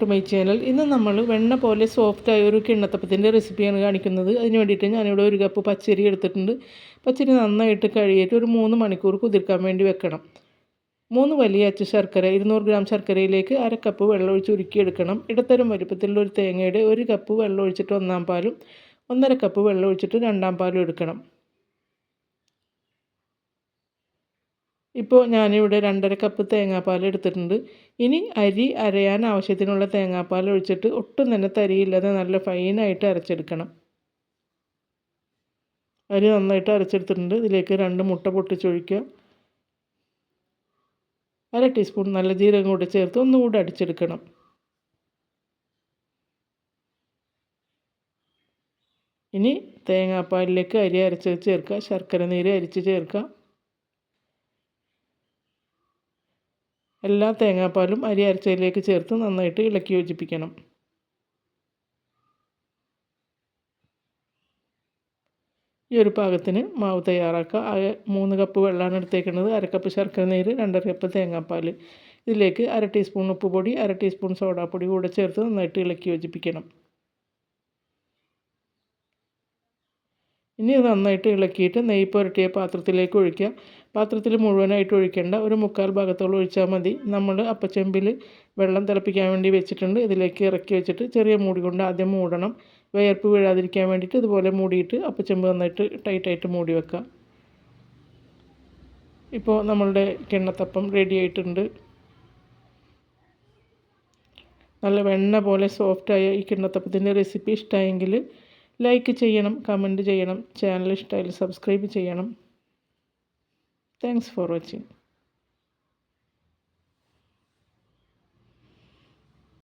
To my channel ഇന്ന് നമ്മൾ വെണ്ണ പോലെ സോഫ്റ്റായ ഒരു കിണ്ണത്തപ്പത്തിന്റെ റെസിപ്പിയാണ് കാണിക്കുന്നത്. അതിന് വേണ്ടിയിട്ട് ഞാനിവിടെ ഒരു കപ്പ് പച്ചരി എടുത്തിട്ടുണ്ട്. പച്ചരി നന്നായിട്ട് കഴുകിയിട്ട് ഒരു മൂന്ന് മണിക്കൂർ കുതിർക്കാൻ വേണ്ടി വെക്കണം. മൂന്ന് വലിയ അച്ച ശർക്കര ഇരുന്നൂറ് ഗ്രാം ശർക്കരയിലേക്ക് അര കപ്പ് വെള്ളം ഒഴിച്ച് ഉരുക്കിയെടുക്കണം ഇടത്തരം വലുപ്പത്തിലുള്ള ഒരു തേങ്ങയുടെ ഒരു കപ്പ് വെള്ളം ഒഴിച്ചിട്ട് ഒന്നാം പാലും ഒന്നര കപ്പ് വെള്ളം ഒഴിച്ചിട്ട് രണ്ടാം പാലും എടുക്കണം. ഇപ്പോൾ ഞാനിവിടെ രണ്ടര കപ്പ് തേങ്ങാപ്പാൽ എടുത്തിട്ടുണ്ട്. ഇനി അരി അരയാൻ ആവശ്യത്തിനുള്ള തേങ്ങാപ്പാൽ ഒഴിച്ചിട്ട് ഒട്ടും തന്നെ തരിയില്ലാതെ നല്ല ഫൈനായിട്ട് അരച്ചെടുക്കണം. അരി നന്നായിട്ട് അരച്ചെടുത്തിട്ടുണ്ട്. ഇതിലേക്ക് രണ്ട് മുട്ട പൊട്ടിച്ചൊഴിക്കുക. അര ടീസ്പൂൺ നല്ല ജീരകം കൂടി ചേർത്ത് ഒന്നുകൂടി അടിച്ചെടുക്കണം. ഇനി തേങ്ങാപ്പാലിലേക്ക് അരി അരച്ച് ചേർക്കുക. ശർക്കര നീര് അരിച്ച് ചേർക്കുക. എല്ലാ തേങ്ങാപ്പാലും അരി അരച്ചതിലേക്ക് ചേർത്ത് നന്നായിട്ട് ഇളക്കി യോജിപ്പിക്കണം. ഈ ഒരു പാകത്തിന് മാവ് തയ്യാറാക്കുക. മൂന്ന് കപ്പ് വെള്ളമാണ് എടുത്തേക്കുന്നത്. അര കപ്പ് ശർക്കര നീര് രണ്ടര കപ്പ് തേങ്ങാപ്പാൽ ഇതിലേക്ക് അര ടീസ്പൂൺ ഉപ്പ് പൊടി അര ടീസ്പൂൺ സോഡാപ്പൊടി കൂടെ ചേർത്ത് നന്നായിട്ട് ഇളക്കി യോജിപ്പിക്കണം. ഇനി നന്നായിട്ട് ഇളക്കിയിട്ട് നെയ്യ് പുരട്ടിയ പാത്രത്തിലേക്ക് ഒഴിക്കുക പാത്രത്തിൽ മുഴുവനായിട്ട് ഒഴിക്കേണ്ട ഒരു മുക്കാൽ ഭാഗത്തോളം ഒഴിച്ചാൽ മതി. നമ്മൾ അപ്പച്ചെമ്പിൽ വെള്ളം തിളപ്പിക്കാൻ വേണ്ടി വെച്ചിട്ടുണ്ട്. ഇതിലേക്ക് ഇറക്കി വെച്ചിട്ട് ചെറിയ മൂടി കൊണ്ട് ആദ്യം മൂടണം. വിയർപ്പ് വീഴാതിരിക്കാൻ വേണ്ടിയിട്ട് ഇതുപോലെ മൂടിയിട്ട് അപ്പച്ചെമ്പ് നന്നായിട്ട് ടൈറ്റായിട്ട് മൂടി വെക്കുക ഇപ്പോൾ നമ്മളുടെ കിണ്ണത്തപ്പം റെഡി ആയിട്ടുണ്ട്. നല്ല വെണ്ണ പോലെ സോഫ്റ്റായ ഈ കിണ്ണത്തപ്പത്തിന്റെ റെസിപ്പി ഇഷ്ടമായെങ്കിൽ ലൈക്ക് ചെയ്യണം കമന്റ് ചെയ്യണം ചാനൽ ഇഷ്ടമായാലും സബ്സ്ക്രൈബ് ചെയ്യണം. Thanks for watching